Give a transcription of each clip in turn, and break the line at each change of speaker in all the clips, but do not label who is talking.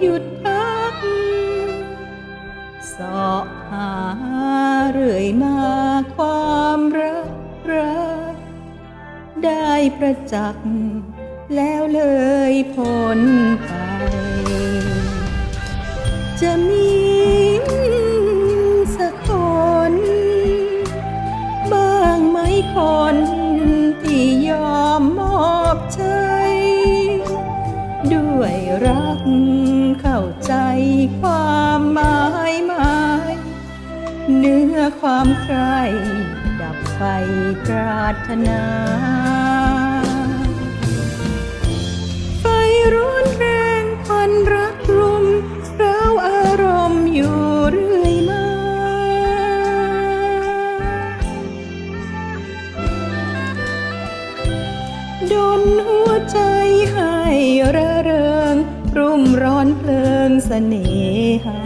หยุดพักสอบหาเรื่อยมาความรักรัก ได้ประจักษ์แล้วเลยพ้นไป จะมีสักคน บ้างไหมคนที่ยอมมอบใจ ด้วยรัก ใจความหมายหมายเนื้อความใครดับไฟปรารถนา ไฟร้อนแรงควันรักรุมเร้าอารมณ์อยู่เรื่อยมา ดนหัวใจให้ระเริงรุ่มร้อน เพลิงเสน่หา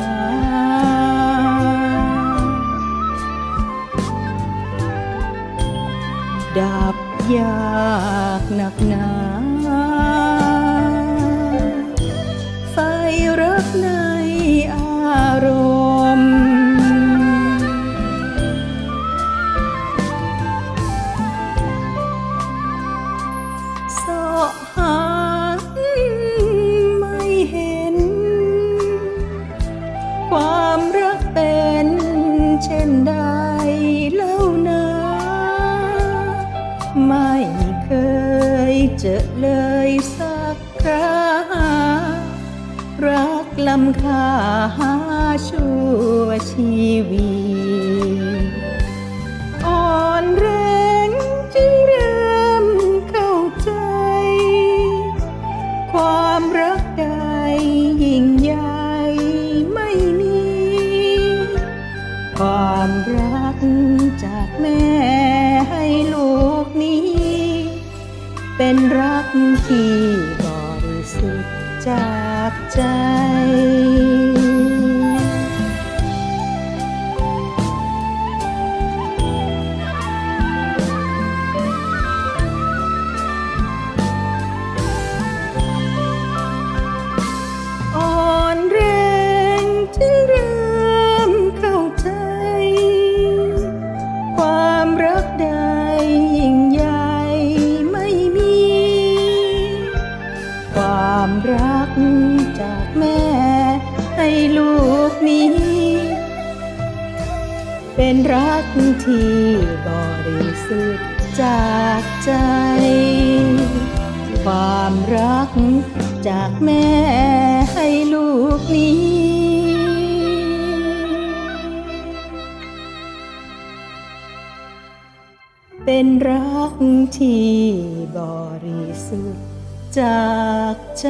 ดับยากหนักหนาไฟรักนา ไม่เคยเจอเลยสักครารักลำค่าหาชั่วชีวิตอ่อนแรงจึงเริ่มเข้าใจ ความรักใดยิ่งใหญ่ไม่มี ความรัก รักที่บริสุ เป็นรักที่บริสุทธิ์จากใจ ความรักจากแม่ให้ลูกนี้เป็นรักที่บริสุทธิ์จากใจ